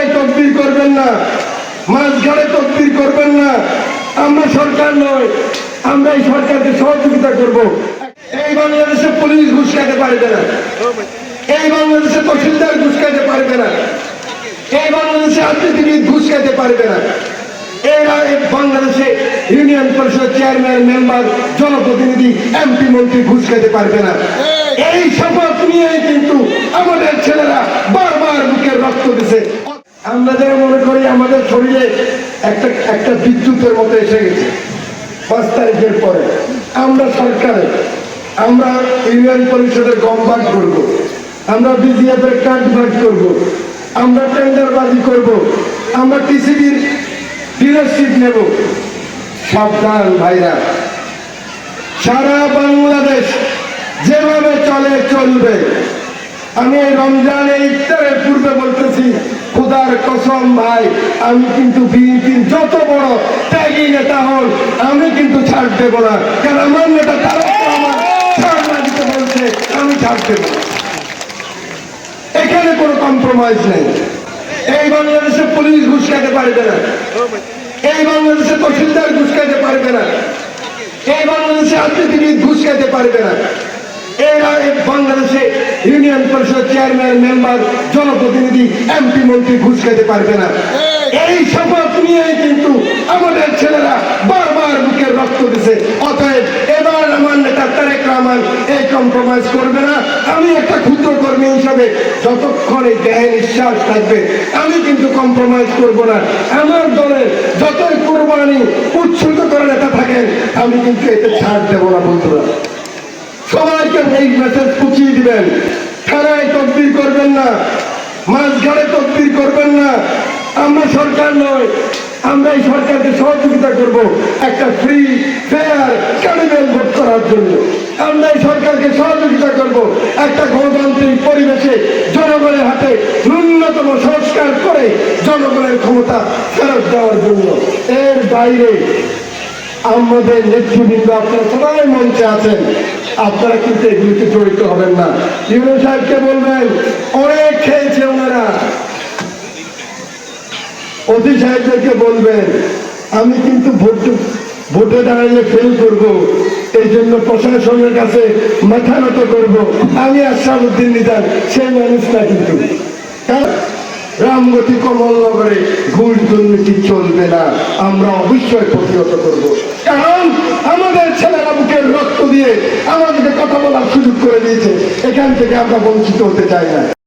থানায় তদবির করবেন না। মাঝঘাটে তদবির করবেন না। আমরা সরকার নয়, আমরা এই সরকারকে সহযোগিতা করব। এই বাংলাদেশে পুলিশ ঘুষ খেতে পারবে না। এই বাংলাদেশে তহসিলদার ঘুষ খেতে পারবে না। এই বাংলাদেশে রাজনীতিবিদ ঘুষ খেতে পারবে না। এরা বাংলাদেশে ইউনিয়ন পরিষদ চেয়ারম্যান, মেম্বার, জনপ্রতিনিধি, এমপি, মন্ত্রী ঘুষ খেতে পারবে না। এই শপথ নিয়ে কিন্তু আমাদের ছেলেরা বারবার বুকের রক্ত দিছে। আমরা যেন মনে করি আমাদের শরীরে একটা একটা বিদ্যুতের মতো এসে গেছে। পাঁচ তারিখের পরে আমরা সরকারে, আমরা ইউনিয়ন পরিষদের গম ভাগ করব, আমরা বিজিএফ এর কার্ড ভাগ করব, আমরা টেন্ডারবাজি করব, আমরা টিসিবির ডিলারশিপ নেব। সাবধান ভাইরা, সারা বাংলাদেশ যেভাবে চলে চলবে। আমি রমজান ইফতারের পূর্বে বলতেছি খুদার কসম ভাই, আমি কিন্তু বিএনপির যত বড় ত্যাগী নেতা হন, আমি কিন্তু ছাড় দেব না। কারণ আমার নেতা আমি এখানে কোনো কম্প্রোমাইজ নেই। এই বাংলাদেশে পুলিশ ঘুষ খেতে পারবে না। এই বাংলাদেশে তহসিলদার ঘুষ খেতে পারবে না। এই বাংলাদেশে রাজনীতিবিদ ঘুষ খেতে পারবে না। এরা বাংলাদেশে ইউনিয়ন পরিষদ চেয়ারম্যান, মেম্বার, জনপ্রতিনিধি, এমপি, মন্ত্রী ঘুষ খেতে পারবে না। এই শপথ নিয়েই কিন্তু আমাদের ছেলেরা বারবার বুকের রক্ত দিছে। অতএব এবার আমার নেতা কম্প্রোমাইজ করবে না। আমি একটা ক্ষুদ্র কর্মী হিসাবে যতক্ষণ থাকবে, আমি কিন্তু কম্প্রোমাইজ করব না। আমার দলের যতই কোরবানি উৎসুক করে নেতা থাকেন, আমি কিন্তু এতে ছাড় দেবো না, বন্ধুরা। সবাইকে এই মেসেজ পুছিয়ে দিবেন। থানায় তদবির করবেন না, মাঝঘাটে তদবির করবেন না। আমরা সরকার নয়, আমরা এই সরকারকে সহযোগিতা করব একটা ফ্রি ফেয়ার ক্যানিবেল ভোট করার জন্য। আমরা এই সরকারকে সহযোগিতা করব একটা গণতান্ত্রিক পরিবেশে জনগণের হাতে ন্যূনতম সংস্কার করে জনগণের ক্ষমতা ফেরত দেওয়ার জন্য। এর বাইরে আমাদের নেতৃবৃন্দ আপনারা সবাই মঞ্চে আছেন। আপনারা কিন্তু এগুলিতে জড়িত হবেন না। ইউনো সাহেবকে বলবেন, অনেক খেয়েছে ওনারা। অতি সাহেবদেরকে বলবেন, আমি কিন্তু ভোট ভোটে দাঁড়াইলে ফেল করব এই জন্য প্রশাসনের কাছে মাথা নত করব। আমি আশাবুদ্দিন নিজান সেই মানুষ না কিন্তু। রামগতি কমলনগরে ঘুষ দুর্নীতি চলবে না, আমরা অবশ্যই প্রতিহত করব। কারণ আমাদের ছেলেরা বুকের রক্ত দিয়ে আমাদেরকে কথা বলার সুযোগ করে দিয়েছে। এখান থেকে আমরা বঞ্চিত হতে চাই না।